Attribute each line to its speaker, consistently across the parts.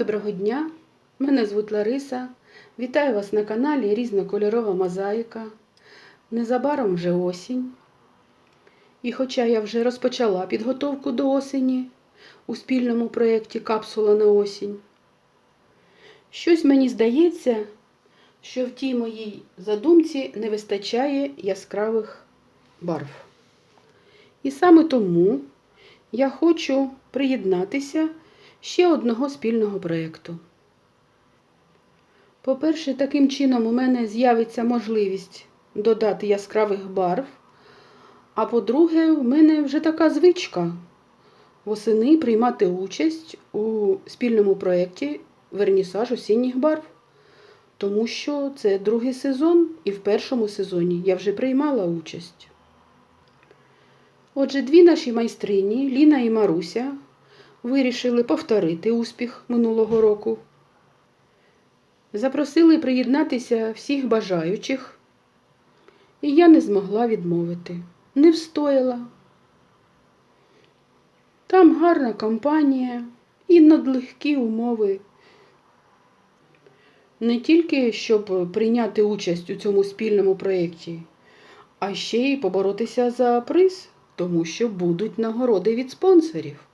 Speaker 1: доброго дня! Мене звуть Лариса. Вітаю вас на каналі Різнокольорова мозаїка. Незабаром вже осінь. І хоча я вже розпочала підготовку до осені у спільному проєкті Капсула на осінь, щось мені здається, що в тій моїй задумці не вистачає яскравих барв. І саме тому я хочу приєднатися ще одного спільного проєкту. По-перше, таким чином у мене з'явиться можливість додати яскравих барв. А по-друге, в мене вже така звичка восени приймати участь у спільному проєкті Вернісаж осінніх барв. Тому що це другий сезон, і в першому сезоні я вже приймала участь. Отже, дві наші майстрині, Ліна і Маруся, вирішили повторити успіх минулого року. Запросили приєднатися всіх бажаючих, і я не змогла відмовити, не встояла. Там гарна компанія і надлегкі умови. Не тільки щоб прийняти участь у цьому спільному проєкті, а ще й поборотися за приз, тому що будуть нагороди від спонсорів.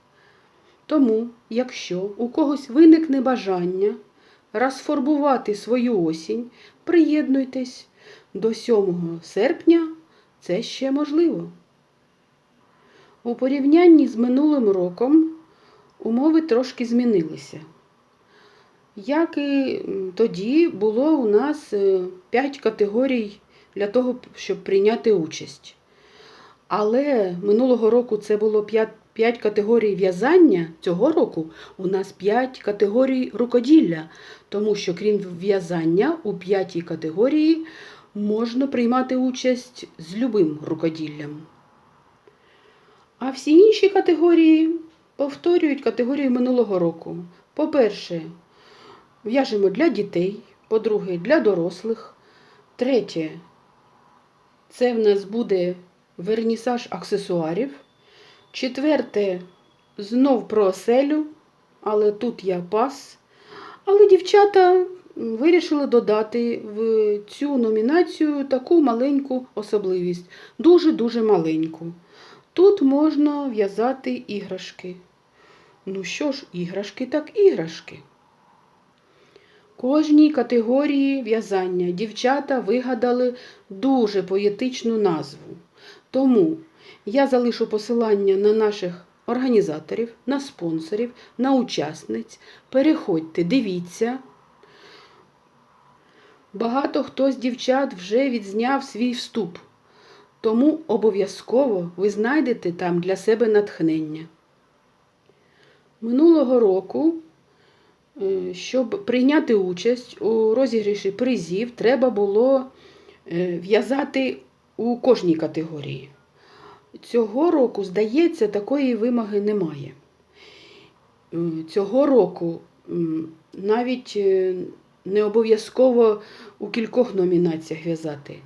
Speaker 1: Тому, якщо у когось виникне бажання розфарбувати свою осінь, приєднуйтесь до 7 серпня це ще можливо. У порівнянні з минулим роком умови трошки змінилися. Як і тоді було у нас 5 категорій для того, щоб прийняти участь. Але минулого року це було 5 5 категорій в'язання цього року у нас 5 категорій рукоділля, тому що крім в'язання у п'ятій категорії можна приймати участь з любим рукоділлям. А всі інші категорії повторюють категорії минулого року. По-перше, в'яжемо для дітей, по-друге, для дорослих. Третє, це в нас буде вернісаж аксесуарів. Четверте, знов про оселю, але тут я пас. Але дівчата вирішили додати в цю номінацію таку маленьку особливість, дуже-дуже маленьку. Тут можна в'язати іграшки. Ну що ж, іграшки так іграшки. Кожній категорії в'язання дівчата вигадали дуже поетичну назву. Тому я залишу посилання на наших організаторів, на спонсорів, на учасниць. Переходьте, дивіться. Багато хто з дівчат вже відзняв свій вступ, тому обов'язково ви знайдете там для себе натхнення. Минулого року, е, щоб прийняти участь у розіграші призів, треба було е, в'язати у кожній категорії. Цього року, здається, такої вимоги немає. Е, цього року навіть е, не обов'язково у кількох номінаціях в'язати.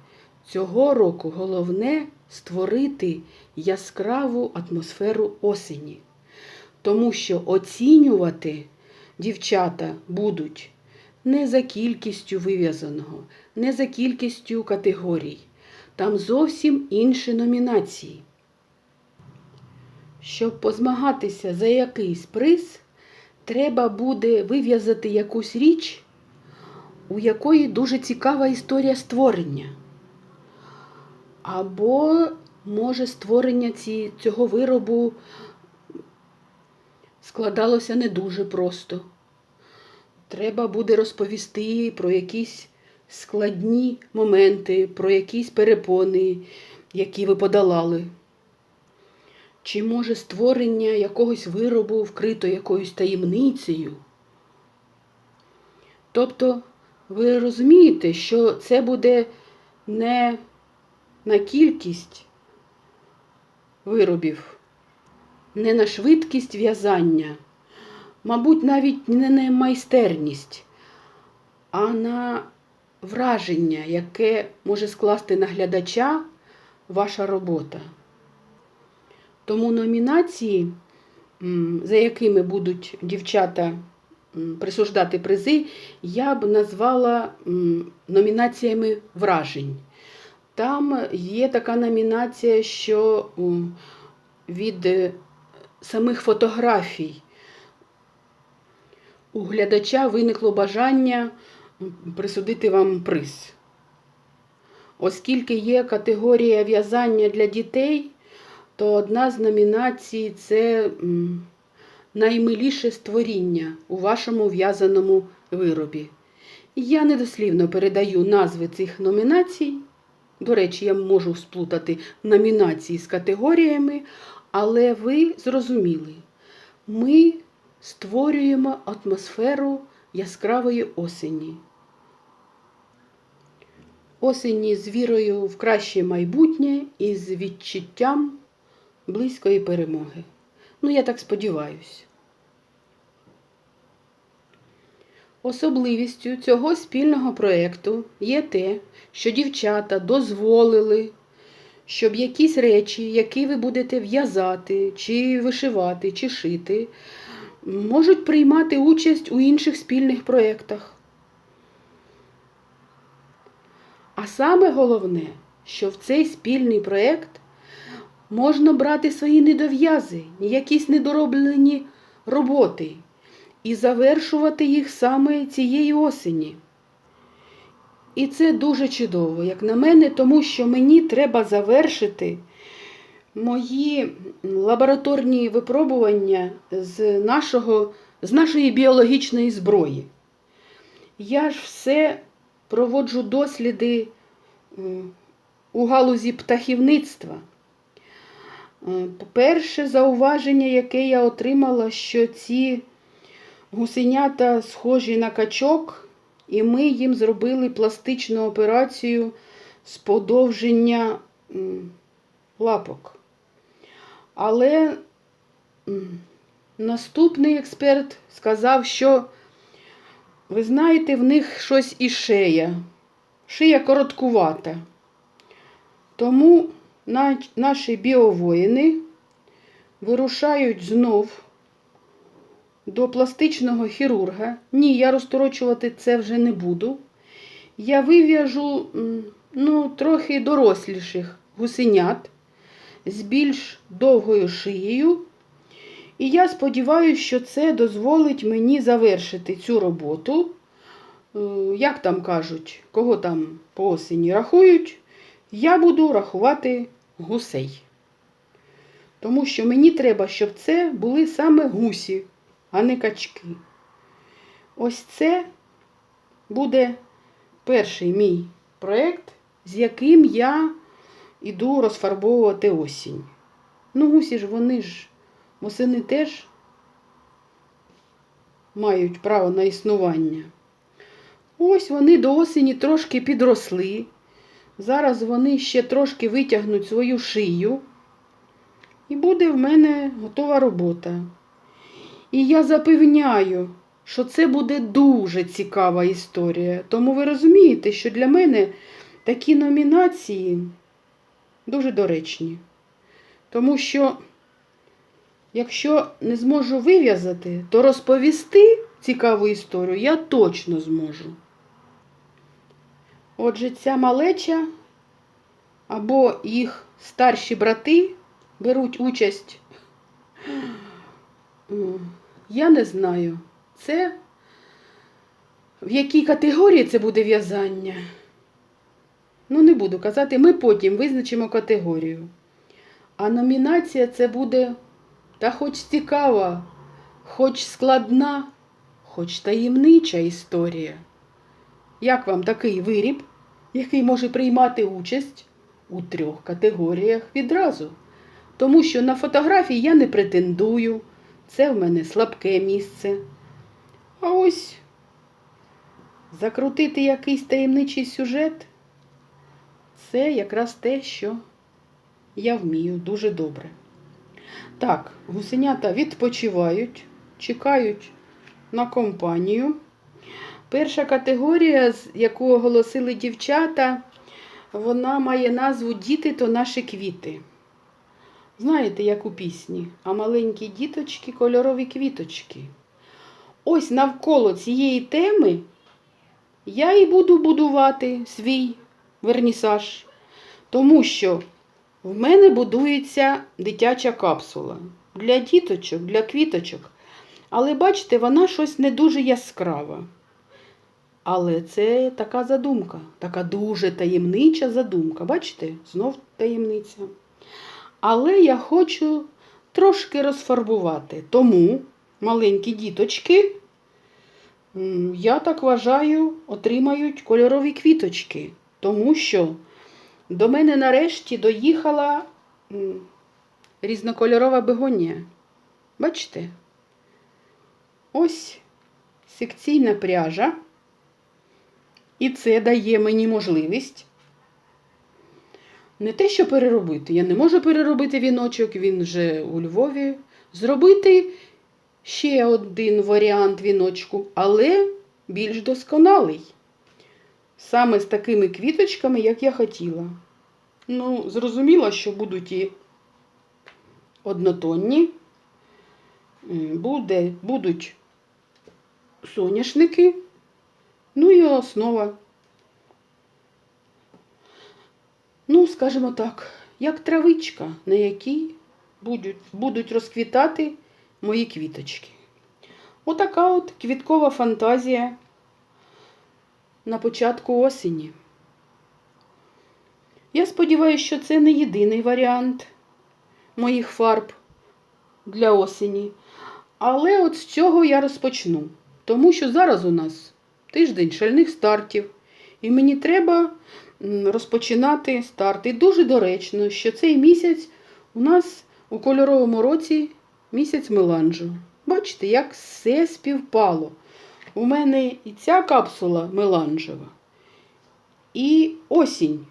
Speaker 1: Цього року головне створити яскраву атмосферу осені. Тому що оцінювати дівчата будуть не за кількістю вив'язаного, не за кількістю категорій. Там зовсім інші номінації. Щоб позмагатися за якийсь приз, треба буде вив'язати якусь річ, у якої дуже цікава історія створення. Або, може, створення ці, цього виробу складалося не дуже просто. Треба буде розповісти про якісь складні моменти, про якісь перепони, які ви подолали. Чи може створення якогось виробу вкрито якоюсь таємницею? Тобто, ви розумієте, що це буде не на кількість виробів, не на швидкість в'язання, мабуть, навіть не на майстерність, а на враження, яке може скласти на глядача ваша робота. Тому номінації, за якими будуть дівчата присуждати призи, я б назвала номінаціями вражень. Там є така номінація, що від е, самих фотографій у глядача виникло бажання присудити вам приз. Оскільки є категорія в'язання для дітей, то одна з номінацій це наймиліше створіння у вашому в'язаному виробі. Я недослівно передаю назви цих номінацій. До речі, я можу сплутати номінації з категоріями, але ви зрозуміли, ми створюємо атмосферу яскравої осені. Осені з вірою в краще майбутнє і з відчуттям близької перемоги. Ну, я так сподіваюся. Особливістю цього спільного проєкту є те, що дівчата дозволили, щоб якісь речі, які ви будете в'язати, чи вишивати, чи шити, можуть приймати участь у інших спільних проєктах. А саме головне, що в цей спільний проєкт можна брати свої недов'язи, якісь недороблені роботи і завершувати їх саме цієї осені. І це дуже чудово, як на мене, тому що мені треба завершити мої лабораторні випробування з, нашого, з нашої біологічної зброї. Я ж все проводжу досліди у галузі птахівництва. Е, Перше зауваження, яке я отримала, що ці гусенята схожі на качок, і ми їм зробили пластичну операцію з подовження лапок. Але наступний експерт сказав, що ви знаєте, в них щось і шея. Шия короткувата. Тому наші біовоїни вирушають знов до пластичного хірурга. Ні, я розторочувати це вже не буду. Я вив'яжу ну, трохи доросліших гусенят з більш довгою шиєю. І я сподіваюся, що це дозволить мені завершити цю роботу. Е, Як там кажуть, кого там по осені рахують, я буду рахувати гусей. Тому що мені треба, щоб це були саме гусі, а не качки. Ось це буде перший мій проєкт, з яким я іду розфарбовувати осінь. Ну, гусі ж вони ж восени теж мають право на існування. Ось вони до осені трошки підросли. Зараз вони ще трошки витягнуть свою шию. І буде в мене готова робота. І я запевняю, що це буде дуже цікава історія. Тому ви розумієте, що для мене такі номінації дуже доречні. Тому що, якщо не зможу вив'язати, то розповісти цікаву історію я точно зможу. Отже, ця малеча або їх старші брати беруть участь. Я не знаю, це в якій категорії це буде в'язання. Ну, не буду казати, ми потім визначимо категорію. А номінація це буде та хоч цікава, хоч складна, хоч таємнича історія. Як вам такий виріб, який може приймати участь у трьох категоріях відразу? Тому що на фотографії я не претендую, це в мене слабке місце. А ось закрутити якийсь таємничий сюжет це якраз те, що я вмію дуже добре. Так, гусенята відпочивають, чекають на компанію. Перша категорія, яку оголосили дівчата, вона має назву Діти то наші квіти. Знаєте, як у пісні, а маленькі діточки кольорові квіточки. ось навколо цієї теми я і буду будувати свій вернісаж, тому що в мене будується дитяча капсула для діточок, для квіточок. Але бачите, вона щось не дуже яскрава. Але це така задумка, така дуже таємнича задумка. Бачите, знов таємниця. Але я хочу трошки розфарбувати. Тому маленькі діточки, я так вважаю, отримають кольорові квіточки. Тому що до мене нарешті доїхала різнокольорова бегонія. Бачите? Ось секційна пряжа. І це дає мені можливість не те, що переробити. Я не можу переробити віночок, він вже у Львові. Зробити ще один варіант віночку, але більш досконалий. Саме з такими квіточками, як я хотіла. Ну, зрозуміло, що будуть і однотонні, буде, будуть соняшники, ну і основа. Ну, скажімо так, як травичка, на якій будуть, будуть розквітати мої квіточки. Отака от квіткова фантазія на початку осені. Я сподіваюся, що це не єдиний варіант моїх фарб для осені. Але от з цього я розпочну. Тому що зараз у нас тиждень шальних стартів. І мені треба розпочинати старт. І дуже доречно, що цей місяць у нас у кольоровому році місяць меланжу. Бачите, як все співпало. У мене і ця капсула меланжева, і осінь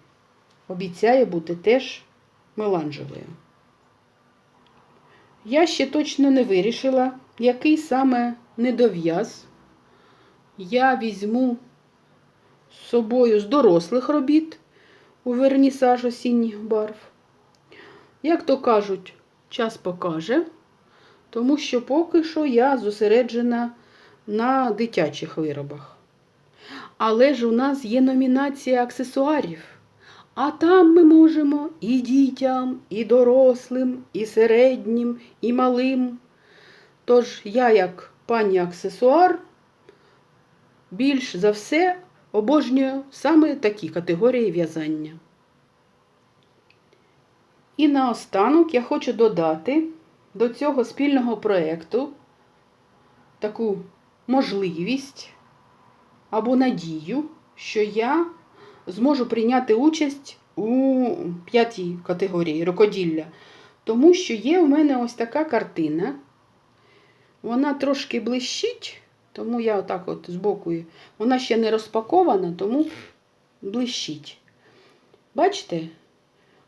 Speaker 1: обіцяє бути теж меланжевою. Я ще точно не вирішила, який саме недов'яз я візьму з собою з дорослих робіт у вернісаж осінніх барв. Як то кажуть, час покаже, тому що поки що я зосереджена на дитячих виробах. Але ж у нас є номінація аксесуарів. А там ми можемо і дітям, і дорослим, і середнім, і малим. Тож я, як пані аксесуар, більш за все обожнюю саме такі категорії в'язання. І наостанок я хочу додати до цього спільного проєкту таку можливість або надію, що я зможу прийняти участь у п'ятій категорії рукоділля. Тому що є у мене ось така картина. Вона трошки блищить, тому я отак от збоку. Вона ще не розпакована, тому блищить. Бачите?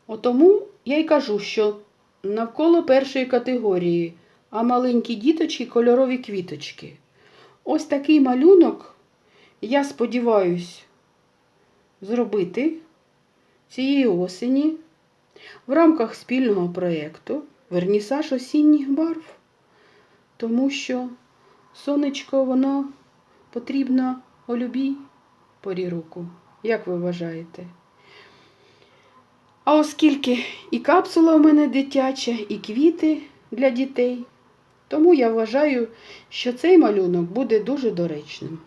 Speaker 1: Отому я й кажу, що навколо першої категорії, а маленькі діточки кольорові квіточки. Ось такий малюнок, я сподіваюсь, зробити цієї осені в рамках спільного проєкту Вернісаж осінніх барв. Тому що сонечко, воно потрібно у любій порі року. Як ви вважаєте? А оскільки і капсула у мене дитяча, і квіти для дітей, тому я вважаю, що цей малюнок буде дуже доречним.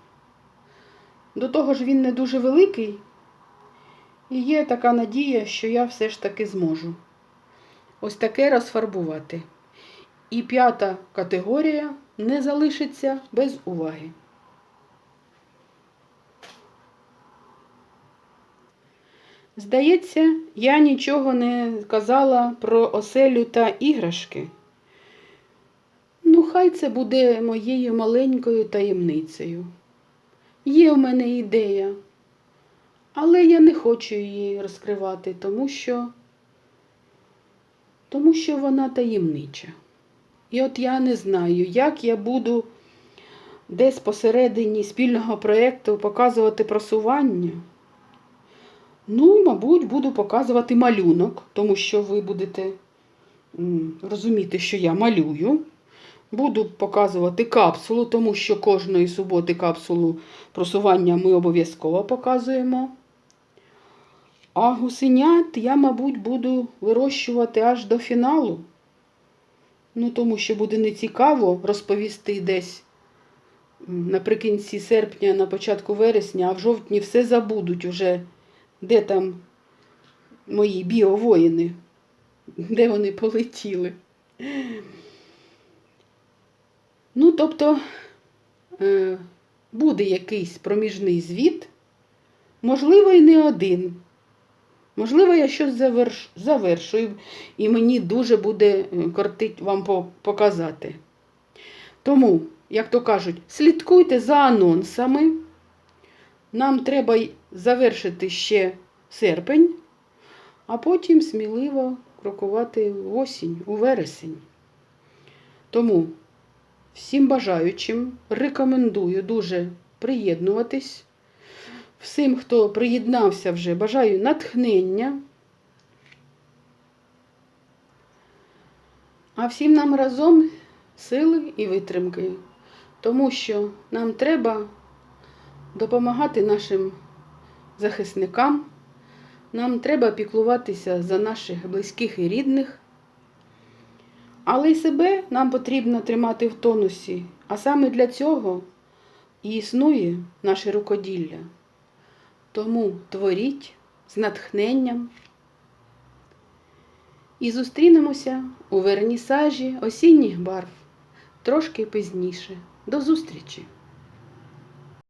Speaker 1: До того ж, він не дуже великий, і є така надія, що я все ж таки зможу ось таке розфарбувати. І п'ята категорія не залишиться без уваги. Здається, я нічого не казала про оселю та іграшки. Ну, хай це буде моєю маленькою таємницею. Є в мене ідея, але я не хочу її розкривати, тому що, тому що вона таємнича. І от я не знаю, як я буду десь посередині спільного проєкту показувати просування. Ну, мабуть, буду показувати малюнок, тому що ви будете розуміти, що я малюю. Буду показувати капсулу, тому що кожної суботи капсулу просування ми обов'язково показуємо. А гусенят я, мабуть, буду вирощувати аж до фіналу. Ну, тому що буде нецікаво розповісти десь наприкінці серпня, на початку вересня, а в жовтні все забудуть уже, де там мої біовоїни, де вони полетіли. Ну, тобто, е, буде якийсь проміжний звіт, можливо, і не один. Можливо, я щось заверш... завершую, і мені дуже буде е, кортить вам показати. Тому, як то кажуть, слідкуйте за анонсами. Нам треба завершити ще серпень, а потім сміливо крокувати в осінь, у вересень. Тому всім бажаючим рекомендую дуже приєднуватись. Всім, хто приєднався вже, бажаю натхнення. А всім нам разом сили і витримки, тому що нам треба допомагати нашим захисникам, нам треба піклуватися за наших близьких і рідних, але й себе нам потрібно тримати в тонусі, а саме для цього і існує наше рукоділля. Тому творіть з натхненням. І зустрінемося у вернісажі осінніх барв трошки пізніше. До зустрічі!